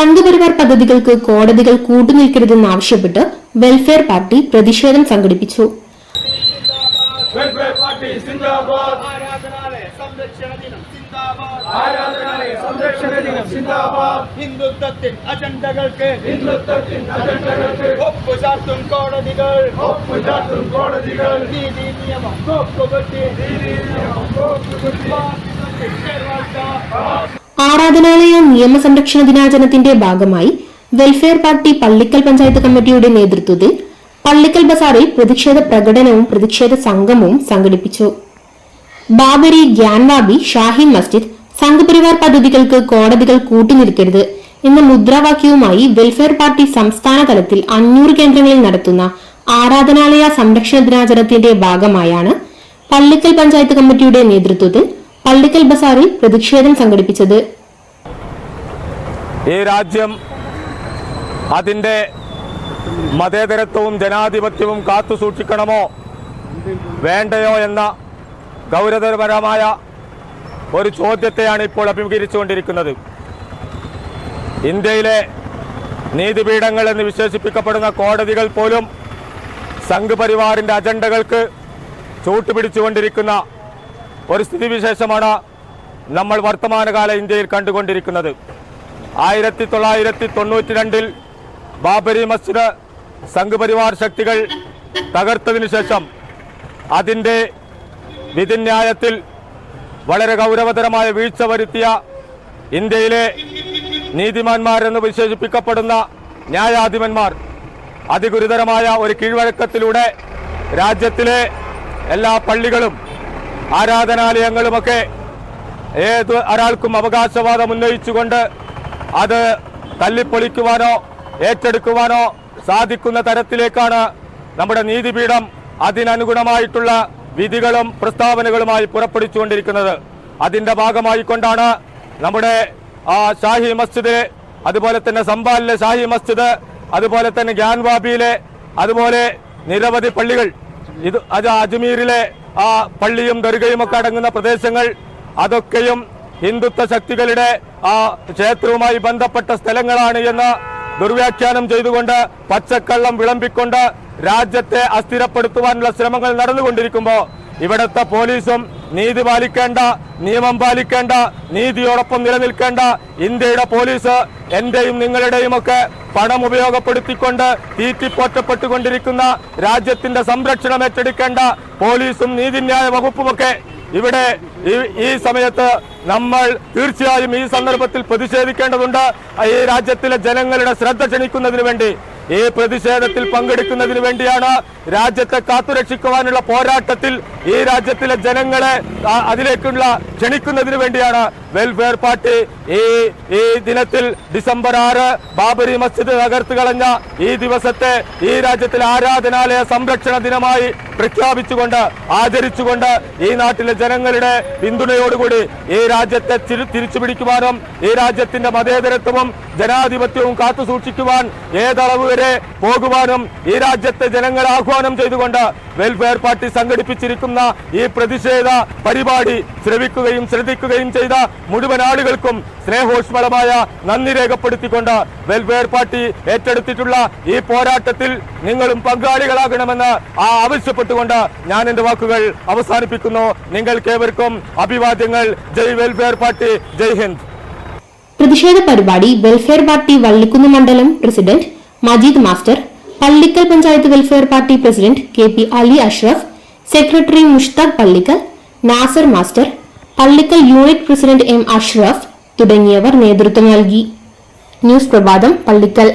സംഘപരിവാർ പദ്ധതികൾക്ക് കോടതികൾ കൂട്ടുനിൽക്കരുതെന്നാവശ്യപ്പെട്ട് welfare party പ്രതിഷേധം സംഘടിപ്പിച്ചു. ഹിന്ദുത്വത്തിൻ അജണ്ടകൾക്ക് ഹിന്ദുത്വത്തിൻ അജണ്ടകൾക്ക് കോടതികൾ. കോടതികൾ. നീതി നിയമം. നീതി നിയമം. ആരാധനാലയ നിയമ സംരക്ഷണ ദിനാചരണത്തിന്റെ ഭാഗമായി വെൽഫെയർ പാർട്ടി പള്ളിക്കൽ പഞ്ചായത്ത് കമ്മിറ്റിയുടെ നേതൃത്വത്തിൽ പള്ളിക്കൽ ബസാറിൽ പ്രതിഷേധ പ്രകടനവും പ്രതിഷേധ സംഗമവും സംഘടിപ്പിച്ചു. ബാബരി ഗ്യാൻവാബി ഷാഹിൻ മസ്ജിദ് സംഘപരിവാർ പദ്ധതികൾക്ക് കോടതികൾ കൂട്ടുനിൽക്കരുത് എന്ന മുദ്രാവാക്യവുമായി വെൽഫെയർ പാർട്ടി സംസ്ഥാന തലത്തിൽ അഞ്ഞൂറ് കേന്ദ്രങ്ങളിൽ നടത്തുന്ന ആരാധനാലയ സംരക്ഷണ ദിനാചരണത്തിന്റെ ഭാഗമായാണ് പള്ളിക്കൽ പഞ്ചായത്ത് കമ്മിറ്റിയുടെ നേതൃത്വത്തിൽ പള്ളിക്കൽ ബസാറിൽ പ്രതിഷേധം സംഘടിപ്പിച്ചത്. ഈ രാജ്യം അതിന്റെ മതേതരത്വവും ജനാധിപത്യവും കാത്തു സൂക്ഷിക്കണമോ? വേണ്ടയോ എന്ന ഗൗരവപരമായ ഒരു ചോദ്യത്തെയാണ് ഇപ്പോൾ അഭിമുഖീകരിച്ചുകൊണ്ടിരിക്കുന്നത്. ഇന്ത്യയിലെ നീതിപീഠങ്ങൾ എന്ന് വിശേഷിപ്പിക്കപ്പെടുന്ന കോടതികൾ പോലും സംഘപരിവാറിന്റെ അജണ്ടകൾക്ക് ചൂട്ടുപിടിച്ചുകൊണ്ടിരിക്കുന്ന ഒരു സ്ഥിതിവിശേഷമാണ് നമ്മൾ വർത്തമാനകാല ഇന്ത്യയിൽ കണ്ടുകൊണ്ടിരിക്കുന്നത്. ആയിരത്തി തൊള്ളായിരത്തി തൊണ്ണൂറ്റി രണ്ടിൽ ബാബരി മസ്ജിദ് സംഘപരിവാർ ശക്തികൾ തകർത്തതിനു ശേഷം അതിന്റെ വിധിന്യായത്തിൽ വളരെ ഗൗരവതരമായ വീഴ്ച വരുത്തിയ ഇന്ത്യയിലെ നീതിമാന്മാരെന്ന് വിശേഷിപ്പിക്കപ്പെടുന്ന ന്യായാധിപന്മാർ അതിഗുരുതരമായ ഒരു കീഴ്വഴക്കത്തിലൂടെ രാജ്യത്തിലെ എല്ലാ പള്ളികളും ആരാധനാലയങ്ങളുമൊക്കെ ഏത് ഒരാൾക്കും അവകാശവാദം ഉന്നയിച്ചുകൊണ്ട് അത് തല്ലിപ്പൊളിക്കുവാനോ ഏറ്റെടുക്കുവാനോ സാധിക്കുന്ന തരത്തിലേക്കാണ് നമ്മുടെ നീതിപീഠം അതിനനുഗുണമായിട്ടുള്ള വിധികളും പ്രസ്താവനകളുമായി പുറപ്പെടുവിച്ചുകൊണ്ടിരിക്കുന്നത്. അതിന്റെ ഭാഗമായി കൊണ്ടാണ് നമ്മുടെ ഷാഹി മസ്ജിദ് അതുപോലെ തന്നെ സംബാലിലെ ഷാഹി മസ്ജിദ് അതുപോലെ തന്നെ ഗ്യാൻവാബിയിലെ അതുപോലെ നിരവധി പള്ളികൾ. ഇത് അത് അജ്മീറിലെ ആ പള്ളിയും ദർഗയും ഒക്കെ അടങ്ങുന്ന പ്രദേശങ്ങൾ അതൊക്കെയും ഹിന്ദുത്വ ശക്തികളുടെ ആ ക്ഷേത്രവുമായി ബന്ധപ്പെട്ട സ്ഥലങ്ങളാണ് എന്ന് ദുർവ്യാഖ്യാനം ചെയ്തുകൊണ്ട് പച്ചക്കള്ളം വിളമ്പിക്കൊണ്ട് രാജ്യത്തെ അസ്ഥിരപ്പെടുത്തുവാനുള്ള ശ്രമങ്ങൾ നടന്നുകൊണ്ടിരിക്കുമ്പോൾ ഇവിടുത്തെ പോലീസും നീതി പാലിക്കേണ്ട നിയമം പാലിക്കേണ്ട നീതിയോടൊപ്പം നിലനിൽക്കേണ്ട ഇന്ത്യയുടെ പോലീസ് എന്റെയും നിങ്ങളുടെയും ഒക്കെ പണം ഉപയോഗപ്പെടുത്തിക്കൊണ്ട് തീറ്റിപ്പോറ്റപ്പെട്ടുകൊണ്ടിരിക്കുന്ന രാജ്യത്തിന്റെ സംരക്ഷണം ഏറ്റെടുക്കേണ്ട പോലീസും നീതിന്യായ വകുപ്പുമൊക്കെ ഇവിടെ ഈ- സമയത്ത് നമ്മൾ തീർച്ചയായും ഈ സന്ദർഭത്തിൽ പ്രതിഷേധിക്കേണ്ടതുണ്ട്. ഈ രാജ്യത്തിലെ ജനങ്ങളുടെ ശ്രദ്ധ ക്ഷണിക്കുന്നതിന് വേണ്ടി ഈ പ്രതിഷേധത്തിൽ പങ്കെടുക്കുന്നതിന് വേണ്ടിയാണ് രാജ്യത്തെ കാത്തുരക്ഷിക്കുവാനുള്ള പോരാട്ടത്തിൽ ഈ രാജ്യത്തിലെ ജനങ്ങളെ അതിലേക്കുള്ള ക്ഷണിക്കുന്നതിന് വേണ്ടിയാണ് വെൽഫെയർ പാർട്ടി ഈ ഈ ദിനത്തിൽ ഡിസംബർ ആറ് ബാബരി മസ്ജിദ് തകർത്ത് കളഞ്ഞ ഈ ദിവസത്തെ ഈ രാജ്യത്തിലെ ആരാധനാലയ സംരക്ഷണ ദിനമായി പ്രഖ്യാപിച്ചുകൊണ്ട് ആചരിച്ചുകൊണ്ട് ഈ നാട്ടിലെ ജനങ്ങളുടെ പിന്തുണയോടുകൂടി ഈ രാജ്യത്തെ തിരിച്ചു പിടിക്കുവാനും ഈ രാജ്യത്തിന്റെ മതേതരത്വവും ജനാധിപത്യവും കാത്തു സൂക്ഷിക്കുവാൻ ഏതളവ് വരെ പോകുവാനും ഈ രാജ്യത്തെ ജനങ്ങളെ ആഹ്വാനം ചെയ്തുകൊണ്ട് വെൽഫെയർ പാർട്ടി സംഘടിപ്പിച്ചിരിക്കുന്ന ഈ പ്രതിഷേധ പരിപാടി ശ്രവിക്കുകയും ശ്രദ്ധിക്കുകയും ചെയ്ത മുഴുവൻ ആളുകൾക്കും സ്നേഹോഷ്മളമായ നന്ദി രേഖപ്പെടുത്തിക്കൊണ്ട് വെൽഫെയർ പാർട്ടി ഏറ്റെടുത്തിട്ടുള്ള ഈ പോരാട്ടത്തിൽ നിങ്ങളും പങ്കാളികളാകണമെന്ന് ആവശ്യപ്പെട്ടുകൊണ്ട് ഞാൻ എന്റെ വാക്കുകൾ അവസാനിപ്പിക്കുന്നു. നിങ്ങൾക്കേവർക്കും അഭിവാദ്യങ്ങൾ. ജയ് വെൽഫെയർ പാർട്ടി ജയ് ഹിന്ദ്. പ്രതിഷേധ പരിപാടി വെൽഫെയർ പാർട്ടി വള്ളിക്കുന്ന് മണ്ഡലം president Majeed master Pallikkal panchayat welfare party president K P Ali Ashraf secretary Mushtaq Pallikkal Nasar master Pallikkal unit president M Ashraf തുടങ്ങിയവർ നേതൃത്വം നൽകി. ന്യൂസ് പ്രഭാതം പള്ളിക്കൽ.